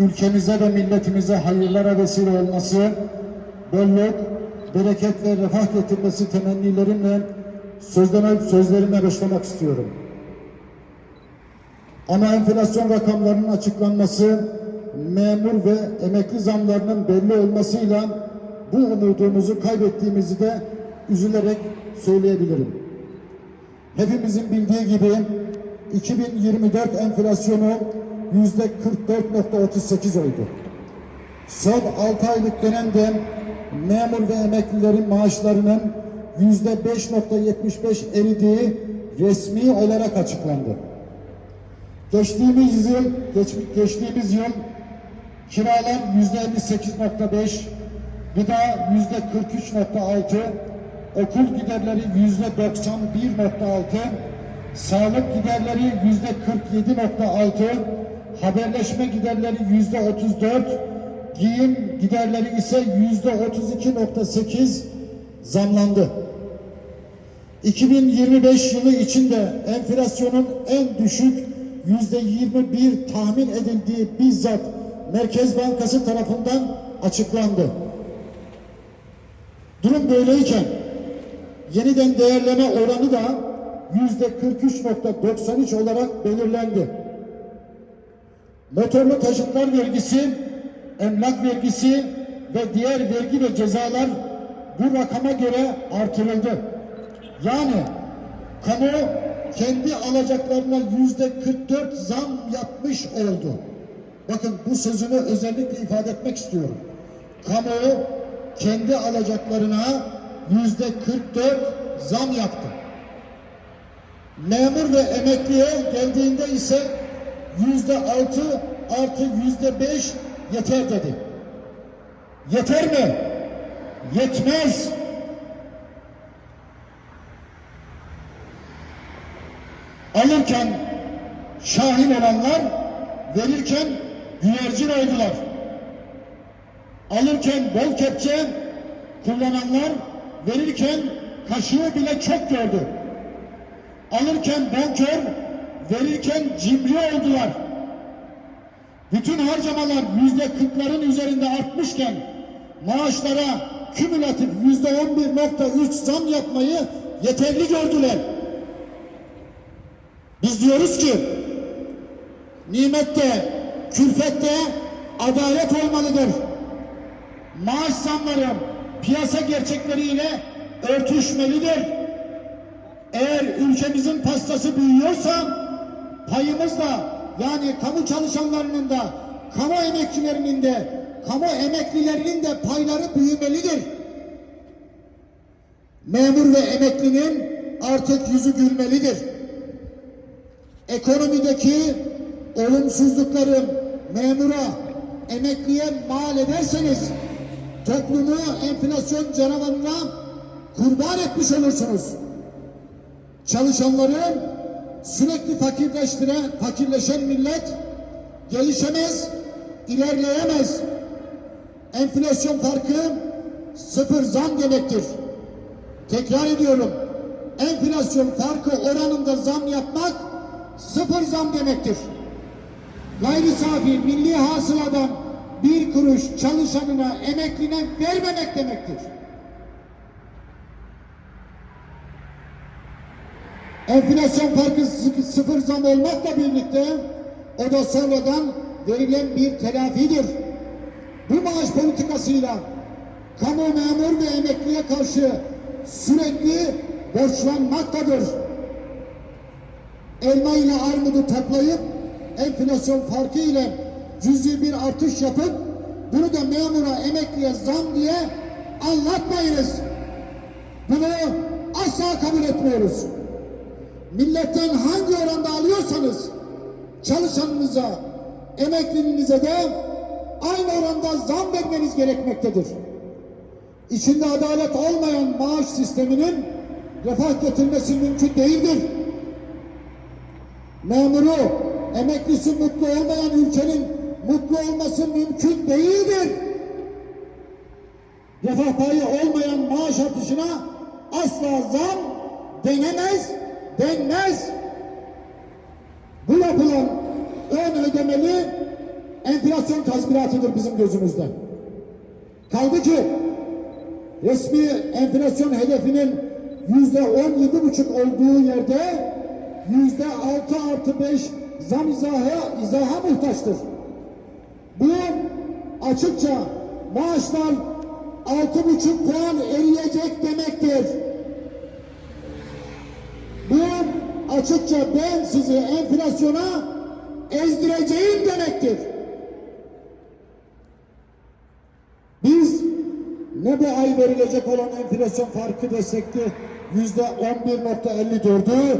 ülkemize ve milletimize hayırlara vesile olması, bolluk, bereket ve refah getirmesi temennilerimle sözlerime, sözlerime başlamak istiyorum. Ana enflasyon rakamlarının açıklanması, memur ve emekli zamlarının belli olmasıyla bu umudumuzu kaybettiğimizi de üzülerek söyleyebilirim. Hepimizin bildiği gibi 2024 enflasyonu yüzde 44.38 oldu. Son 6 aylık dönemde memur ve emeklilerin maaşlarının yüzde 5.75 eridiği resmi olarak açıklandı. Geçtiğimiz yıl, geç, geçtiğimiz yıl kiralar yüzde 58.5, gıda yüzde 43.6, okul giderleri yüzde 91.6, sağlık giderleri yüzde 47.6, haberleşme giderleri yüzde 34, giyim giderleri ise yüzde 32.8 zamlandı. 2025 yılı içinde enflasyonun en düşük yüzde 21 tahmin edildiği bizzat Merkez Bankası tarafından açıklandı. Durum böyleyken yeniden değerleme oranı da yüzde 43.93 olarak belirlendi. Motorlu taşıtlar vergisi, emlak vergisi ve diğer vergi ve cezalar bu rakama göre artırıldı. Yani kamu kendi alacaklarına yüzde 44 zam yapmış oldu. Bakın bu sözümü özellikle ifade etmek istiyorum. Kamu kendi alacaklarına yüzde 44 zam yaptı. Memur ve emekliye geldiğinde ise yüzde 6 artı yüzde 5 yeter dedi. Yeter mi? Yetmez. Alırken şahin olanlar verirken güvercin oldular. Alırken bol kepçe kullananlar verirken kaşığı bile çok gördü. Alırken bonkör, verirken cimri oldular. Bütün harcamalar yüzde kırkların üzerinde artmışken maaşlara kümülatif yüzde on bir nokta üç zam yapmayı yeterli gördüler. Biz diyoruz ki nimette, külfette adalet olmalıdır. Maaş zamları piyasa gerçekleriyle örtüşmelidir. Eğer ülkemizin pastası büyüyorsa payımız da yani kamu çalışanlarının da kamu emekçilerinin de kamu emeklilerinin de payları büyümelidir. Memur ve emeklinin artık yüzü gülmelidir ekonomideki olumsuzlukları memura, emekliye mal ederseniz toplumu enflasyon canavarına kurban etmiş olursunuz. Çalışanları sürekli fakirleştiren, fakirleşen millet gelişemez, ilerleyemez. Enflasyon farkı sıfır zam demektir. Tekrar ediyorum. Enflasyon farkı oranında zam yapmak sıfır zam demektir. Gayri safi milli hasıladan bir kuruş çalışanına, emekline vermemek demektir. Enflasyon farkı sı- sıfır zam olmakla birlikte o da sonradan verilen bir telafidir. Bu maaş politikasıyla kamu memur ve emekliye karşı sürekli borçlanmaktadır elma ile armudu toplayıp enflasyon farkı ile cüzi bir artış yapıp bunu da memura emekliye zam diye anlatmayınız. Bunu asla kabul etmiyoruz. Milletten hangi oranda alıyorsanız çalışanınıza, emeklinize de aynı oranda zam vermeniz gerekmektedir. İçinde adalet olmayan maaş sisteminin refah getirmesi mümkün değildir memuru, emeklisi mutlu olmayan ülkenin mutlu olması mümkün değildir. Refah payı olmayan maaş artışına asla zam denemez, denmez. Bu yapılan ön ödemeli enflasyon tazminatıdır bizim gözümüzde. Kaldı ki resmi enflasyon hedefinin yüzde on yedi buçuk olduğu yerde yüzde altı artı beş zam izahı, izaha muhtaçtır. Bu açıkça maaşlar altı buçuk puan eriyecek demektir. Açıkça ben sizi enflasyona ezdireceğim demektir. Biz ne bu ay verilecek olan enflasyon farkı destekli yüzde 11.54'ü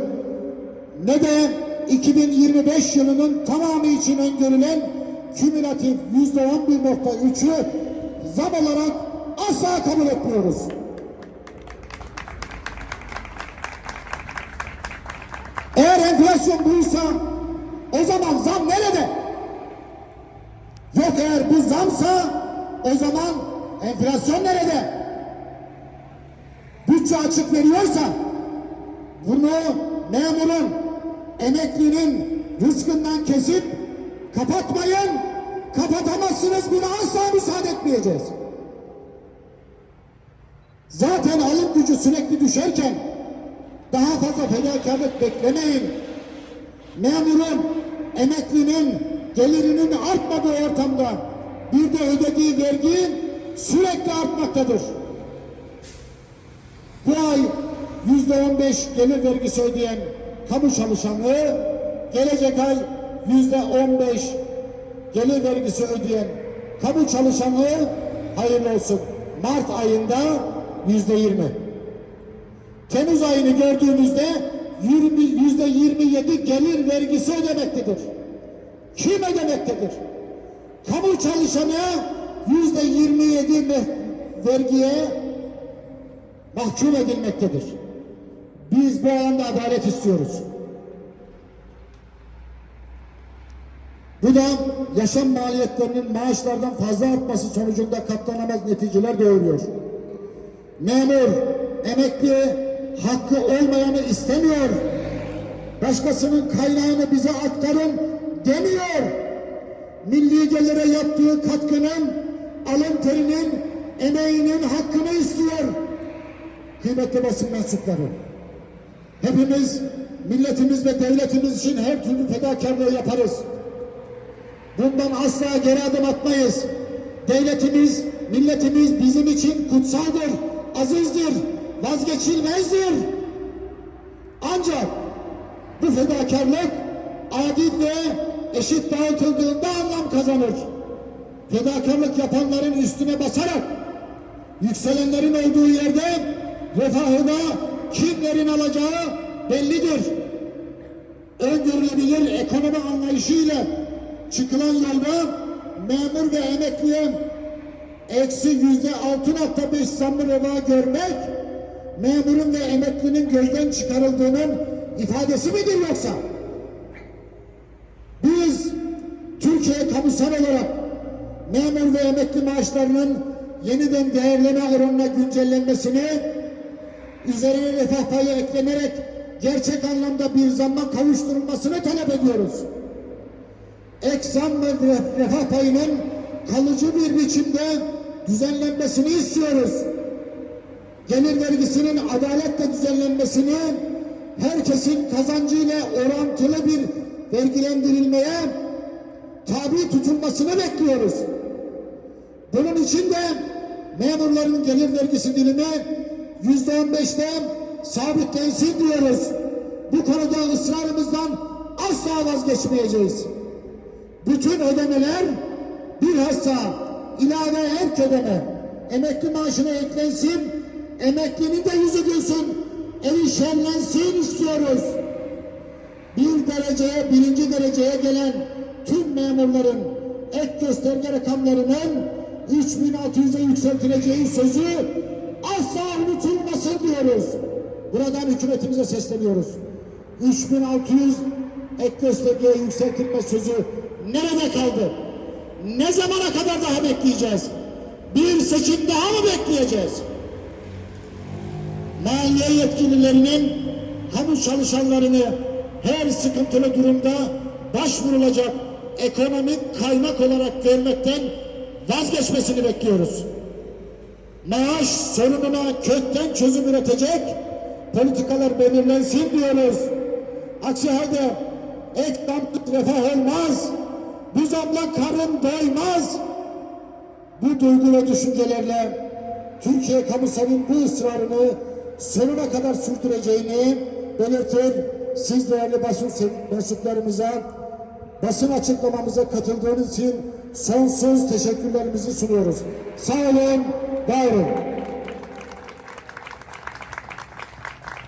ne de 2025 yılının tamamı için öngörülen kümülatif yüzde 11.3'ü zam olarak asla kabul etmiyoruz. Eğer enflasyon buysa o zaman zam nerede? Yok eğer bu zamsa o zaman enflasyon nerede? Bütçe açık veriyorsa bunu memurun, emeklinin rızkından kesip kapatmayın, kapatamazsınız buna asla müsaade etmeyeceğiz. Zaten alım gücü sürekli düşerken daha fazla fedakarlık beklemeyin. Memurun, emeklinin gelirinin artmadığı ortamda bir de ödediği vergi sürekli artmaktadır. Bu ay yüzde on beş gelir vergisi ödeyen kamu çalışanı gelecek ay yüzde on beş gelir vergisi ödeyen kamu çalışanı hayırlı olsun. Mart ayında yüzde yirmi. Temmuz ayını gördüğümüzde 20, yüzde 27 gelir vergisi ödemektedir. Kim ödemektedir? Kamu çalışanı yüzde 27 me- vergiye mahkum edilmektedir. Biz bu alanda adalet istiyoruz. Bu da yaşam maliyetlerinin maaşlardan fazla artması sonucunda katlanamaz neticeler doğuruyor. Memur, emekli hakkı olmayanı istemiyor. Başkasının kaynağını bize aktarın demiyor. Milli gelire yaptığı katkının, alın terinin, emeğinin hakkını istiyor. Kıymetli basın mensupları. Hepimiz milletimiz ve devletimiz için her türlü fedakarlığı yaparız. Bundan asla geri adım atmayız. Devletimiz, milletimiz bizim için kutsaldır, azizdir, vazgeçilmezdir. Ancak bu fedakarlık adil ve eşit dağıtıldığında anlam kazanır. Fedakarlık yapanların üstüne basarak yükselenlerin olduğu yerde refahı da kimlerin alacağı bellidir. Öngörülebilir ekonomi anlayışıyla çıkılan yolda memur ve emekliye eksi yüzde altı nokta beş zammı görmek memurun ve emeklinin gözden çıkarıldığının ifadesi midir yoksa? Biz Türkiye kamusal olarak memur ve emekli maaşlarının yeniden değerleme oranına güncellenmesini üzerine refah payı eklenerek gerçek anlamda bir zamma kavuşturulmasını talep ediyoruz. Ek zam ve ref- refah payının kalıcı bir biçimde düzenlenmesini istiyoruz. Gelir vergisinin adaletle düzenlenmesini herkesin kazancıyla orantılı bir vergilendirilmeye tabi tutulmasını bekliyoruz. Bunun için de memurların gelir vergisi dilimi yüzde on beşte sabitlensin diyoruz. Bu konuda ısrarımızdan asla vazgeçmeyeceğiz. Bütün ödemeler bilhassa ilave ek ödeme emekli maaşına eklensin, emeklinin de yüzü gülsün, evi şenlensin istiyoruz. Bir dereceye, birinci dereceye gelen tüm memurların ek gösterge rakamlarının 3600'e yükseltileceği sözü asla unutulmasın diyoruz. Buradan hükümetimize sesleniyoruz. 3600 ek göstergeye yükseltilme sözü nerede kaldı? Ne zamana kadar daha bekleyeceğiz? Bir seçim daha mı bekleyeceğiz? Maliye yetkililerinin kamu çalışanlarını her sıkıntılı durumda başvurulacak ekonomik kaynak olarak görmekten vazgeçmesini bekliyoruz. Maaş sorununa kökten çözüm üretecek politikalar belirlensin diyoruz. Aksi halde ek damlık refah olmaz. Bu zamla karın doymaz. Bu duygu ve düşüncelerle Türkiye kamusunun bu ısrarını sonuna kadar sürdüreceğini belirtir. Siz değerli basın mensuplarımıza basın açıklamamıza katıldığınız için sonsuz teşekkürlerimizi sunuyoruz. Sağ olun, var olun.